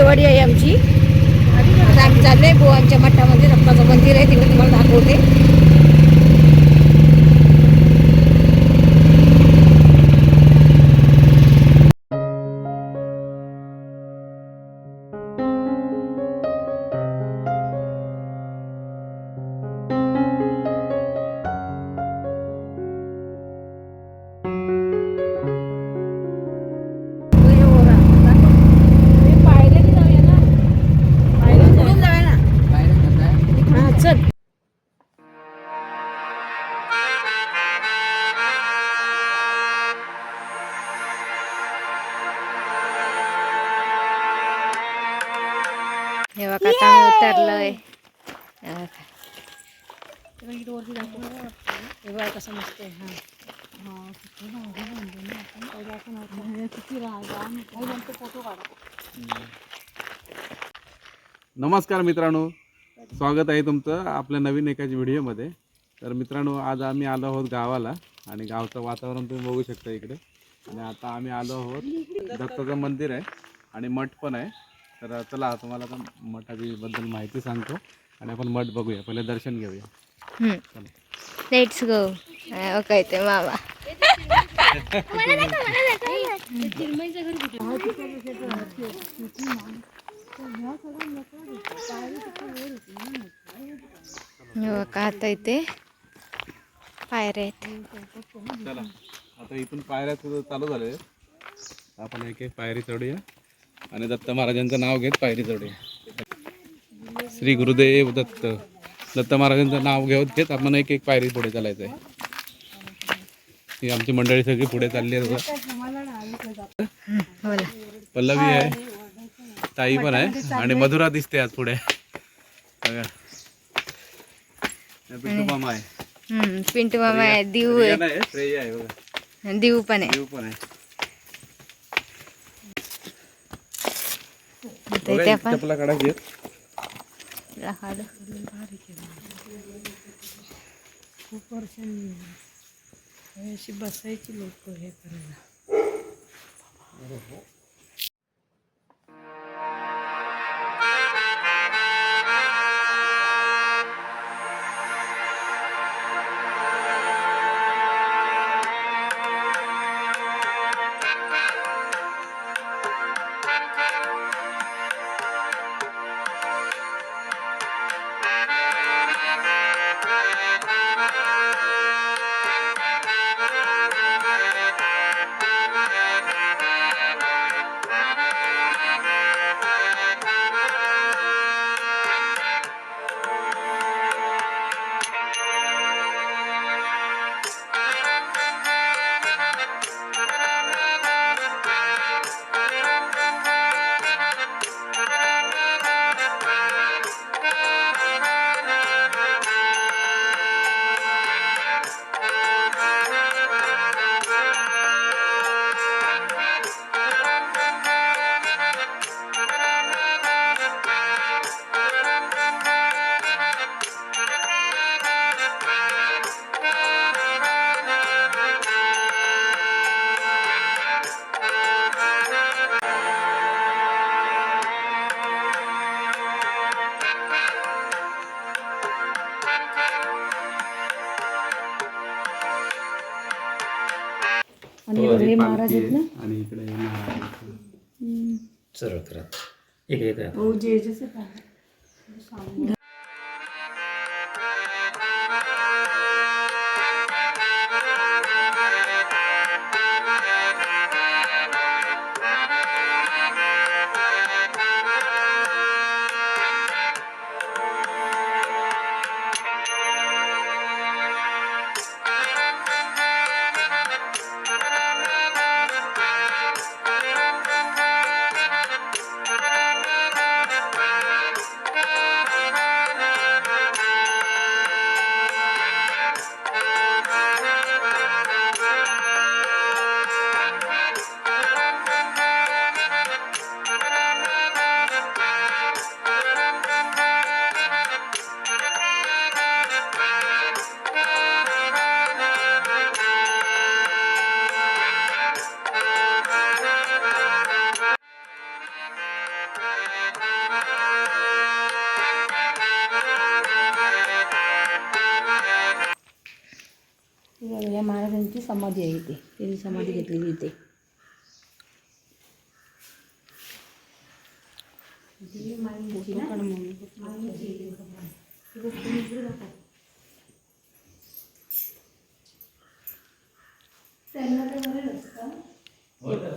बघा आहे आमची. आता आम्ही चाललोय गोवांच्या मठामध्ये रप्पाचं मंदिर आहे तिकडे तुम्हाला दाखवते. नमस्कार मित्रांनो. स्वागत आहे तुमचं आपल्या नवीन एकाच व्हिडिओमध्ये. तर मित्रांनो आज आम्ही आलो आहोत गावाला आणि गावचं वातावरण तुम्ही बघू शकता इकडे. आणि आता आम्ही आलो आहोत. दत्ताचं मंदिर आहे आणि मठ पण आहे. तर चला तुम्हाला आता मठाची बद्दल माहिती सांगतो आणि आपण मठ बघूया. पहिले दर्शन घेऊया. लेट्स गो ओके ते मामा. आता इथे पायऱ्या आहेत. चला आता इथून पायऱ्या सुद्धा चालू झाले. आपण एक एक पायरी चढूया. आणि दत्त महाराजांचं नाव घेत पायरी चढूया. श्री गुरुदेव दत्त. दत्त महाराजांचं नाव घेत घेत आपण एक एक पायरी पुढे चालायचं आहे. ही आमची मंडळी सगळी पुढे चालली आहे. पल्लवी आहे. ताई पण आहे. आणि मधुरा दिसते आज पुढे. पिंटू मामा आहे. हम्म, पिंटू मामा आहे दिऊ प्रिया नाही, श्रेया आहे दिऊ पण आहे. देव पण आहे. खूप वर्षांनी अशी बसायची लोक हे करायला. हो, महाराज आहेत ना? आणि इकडे हे महाराज. सरळ करा एक एक.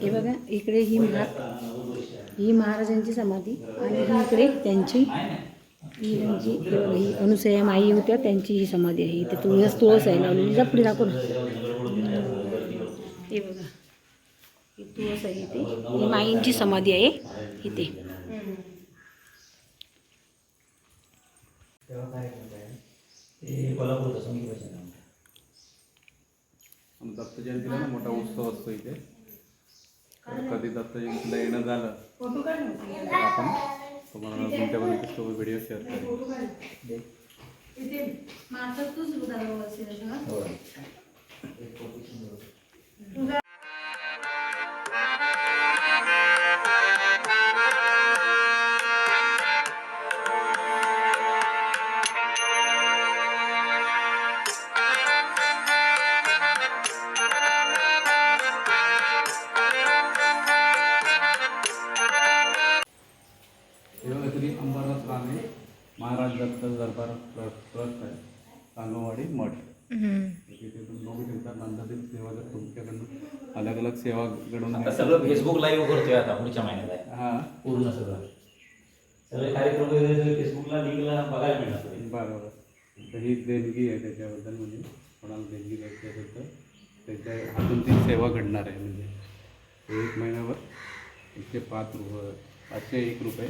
हे बघा इकडे ही महा ही महाराजांची समाधी आणि ही इकडे त्यांची ही त्यांची हे अनुसया माई होत्या त्यांची ही समाधी आहे. इथे तुळस तुळस आहे लावलेली जपडी दाखवून. हे बघा ही तुळस आहे इथे. ही माईंची समाधी आहे इथे. ते कोल्हापूरचं संगीत भजन आहे. आणि दत्त जयंतीला ना मोठा उत्सव असतो इथे. तर कधी दत्त जयंतीला येणं झालं तर आपण तुम्हाला तुमच्यापर्यंत तो व्हिडिओ शेअर करेल. हे फेसबुक लाईव्ह करतोय आता पुढच्या महिन्यात आहे. हां. पूर्ण सगळं. सगळे कार्यक्रम वगैरे फेसबुकला लिंकला बघायला मिळणार सगळे. बरोबर. तर ही देणगी आहे त्याच्याबद्दल म्हणजे कोणाला देणगी द्यायची असेल तर त्याच्या हातून ती सेवा घडणार आहे म्हणजे. एक महिन्यावर एकशे पाच रुपये पाचशे एक रुपये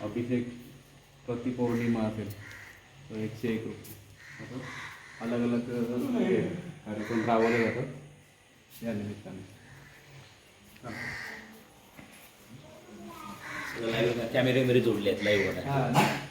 अभिषेक प्रति पौर्णिमा असेल तर एकशे एक रुपये. असं अलग अलग कार्यक्रम राबवले जातात या निमित्ताने. कॅमेरे वगैरे जोडले आहेत लाईव्ह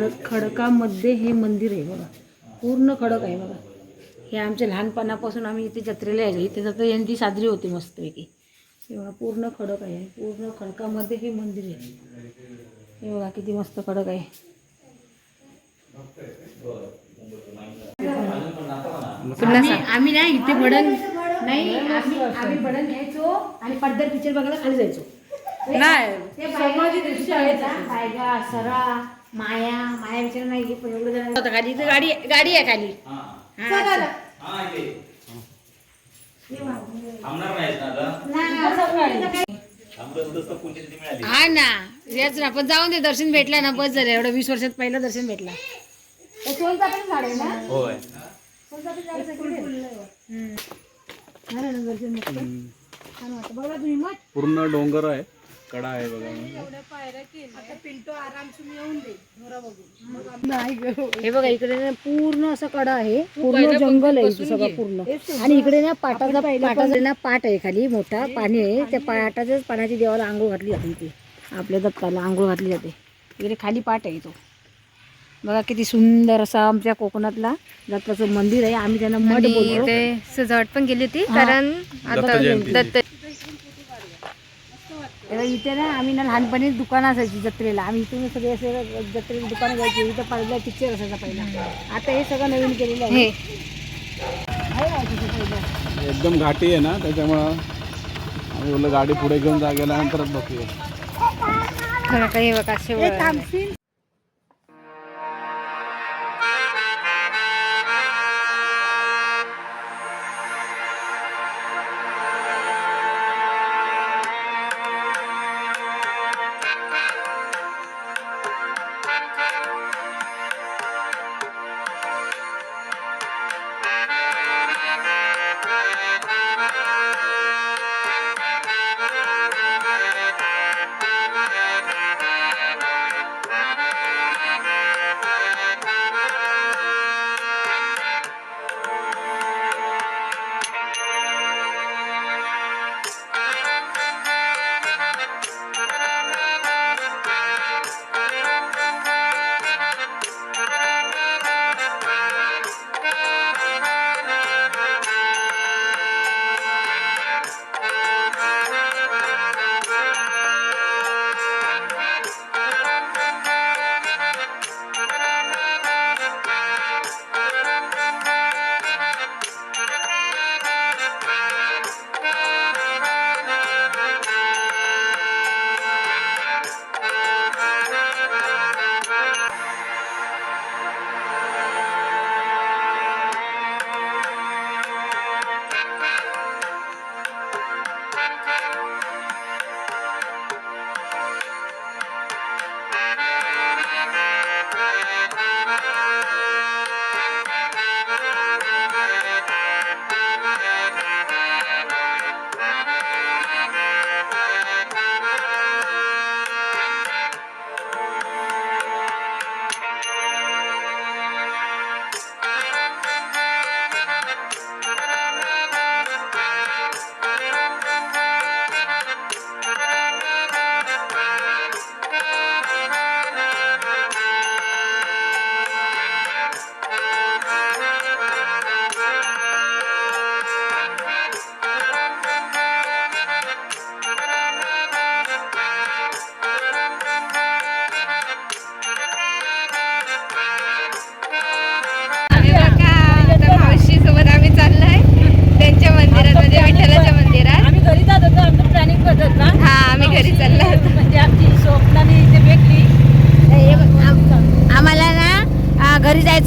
खडक खडकामध्ये हे मंदिर आहे बघा. पूर्ण खडक आहे बघा. हे आमच्या लहानपणापासून आम्ही इथे जत्रेला यायचो. इथे जत्रा जयंती साजरी होती मस्तपैकी. हे बघा पूर्ण खडक आहे. पूर्ण खडकामध्ये हे मंदिर आहे. हे बघा किती मस्त खडक आहे. आम्ही ना इथे भडंग नाही आम्ही घ्यायचो आणि पडद्यात पिक्चर बघायला खाली जायचो. नाही. समाधी दृश्य सरा माया माया विचार नाही पण एवढं जण होतं खाली इथं गाडी गाडी आहे खाली. हा. इथे थांबणार नाहीस ना आता थांबलं होतंच तर पुढची तिथे मिळाली. हा ना. याच ना पण जाऊन दे दर्शन भेटला ना बस झालं. एवढं वीस वर्षात पहिलं दर्शन भेटला. ते सोनचाफेचं झाड आहे ना? होय. सोनचाफेचं झाड सगळं हम्म. झालं ना दर्शन मस्त छान वाटतं बघा तुम्ही मग. पूर्ण डोंगर आहे. कडा आहे बघा हे बघा इकडे ना पूर्ण असं कडा आहे. पूर्ण जंगल आहे सगळं पूर्ण. आणि इकडे ना पाटाचा पाटाचा ना पाट आहे खाली मोठा पाणी आहे. त्या पाटाच्याच पाण्याची देवाला आंघोळ घातली जाते इथे. आपल्या दत्ताला आंघोळ घातली जाते. इकडे खाली पाट आहे तो. बघा किती सुंदर असा आमच्या कोकणातला दत्ताचं मंदिर आहे. आम्ही त्यांना मठ बोलतो ते सजावट पण केली होती. कारण जयंती. दत्त तेव्हा इथे ना आम्ही ना लहानपणी दुकानं असायची जत्रेला. आम्ही इथून सगळे असे जत्रेला दुकानं जायची इथं पहिला पिक्चर असायचा पहिला. आता हे सगळं नवीन केलेलं आहे. हे. एकदम घाटी आहे ना त्याच्यामुळं आम्ही बोललो गाडी पुढे घेऊन जा गेल्यानंतरच बघूया. बघा काही बघा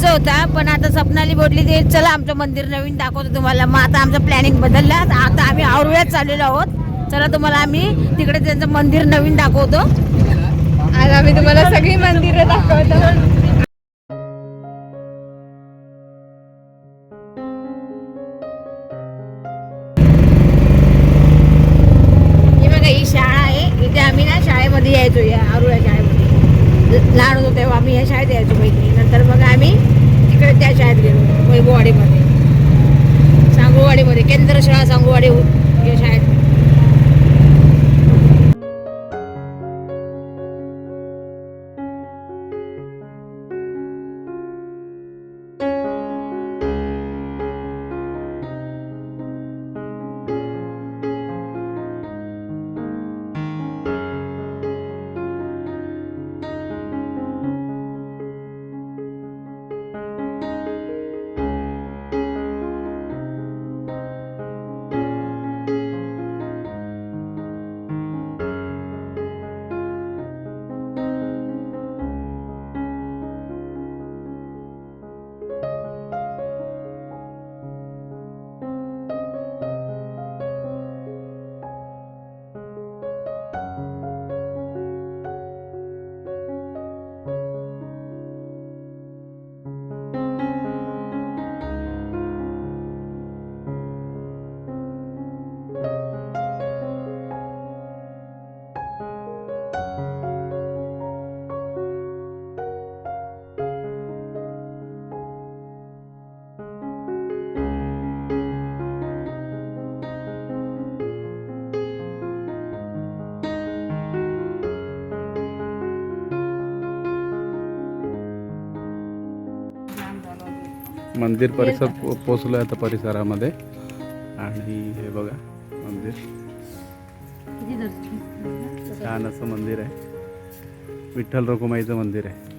जायचा होता पण आता स्वप्नाली बोलली ते चला आमचं मंदिर नवीन दाखवतो तुम्हाला. मग आता आमचं प्लॅनिंग बदललं. आता आम्ही औरव्यात चाललेलो आहोत. चला तुम्हाला आम्ही तिकडे त्यांचं मंदिर नवीन दाखवतो. आज आम्ही तुम्हाला सगळी मंदिरं दाखवतो. त्या शाळेत गेलो वैभववाडीमध्ये. सांगोवाडीमध्ये केंद्र शाळा सांगूवाडी या शाळेत. मंदिर परिसर पो- पोचलो आता परिसरामध्ये. आणि हे बघा मंदिर. छान असं मंदिर आहे. विठ्ठल रखुमाईचं मंदिर आहे.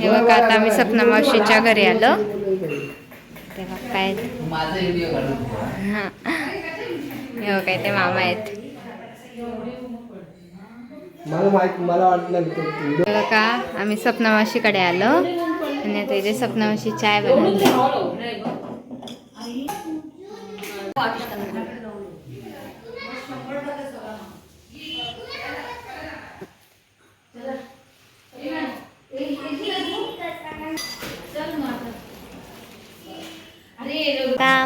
हे बघा आता आम्ही सपना मावशीच्या घरी आलो. तेव्हा काय? हा. हे बघा इथे मामा आहेत. मला माहीत मला वाटलं हे बघा आम्ही सपना मावशीकडे आलो. आणि आता इथे सपना मावशी चाय बनवते का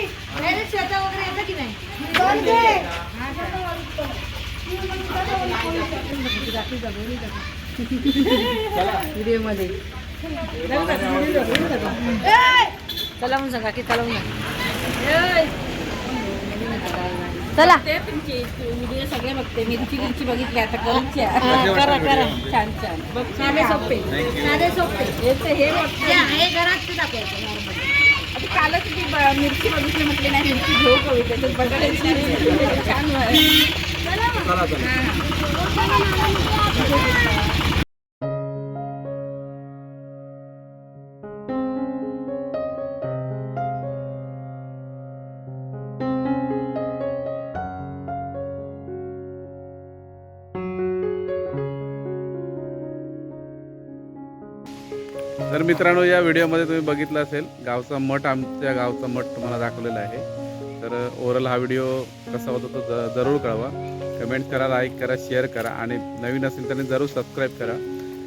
म्हणून सांगा की चला चला. सगळे बघते. मिरची मिरची बघितली आता करा करा. छान छान. साधे सोपे. साधे सोपे. हे हे घरात ते टाकायचं कालच ती ब- मिरची बघितली म्हटली नाही मिरची घेऊ करू त्याच्यात बटाट्याची छान तर मित्रांनो या व्हिडिओमध्ये तुम्ही बघितलं असेल गावचा मठ आमच्या गावचा मठ तुम्हाला दाखवलेला आहे. तर ओव्हरऑल हा व्हिडिओ कसा होता तो जरूर कळवा. कमेंट करा लाईक करा शेअर करा आणि नवीन असेल तर जरूर सबस्क्राईब करा.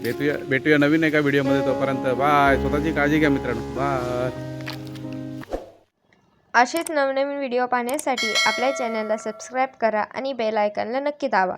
भेटूया भेटूया नवीन एका व्हिडिओमध्ये. तोपर्यंत बाय. स्वतःची काळजी घ्या मित्रांनो. बाय. असेच नवनवीन व्हिडिओ पाहण्यासाठी आपल्या चॅनलला सबस्क्राईब करा आणि बेल आयकनला नक्की दाबा.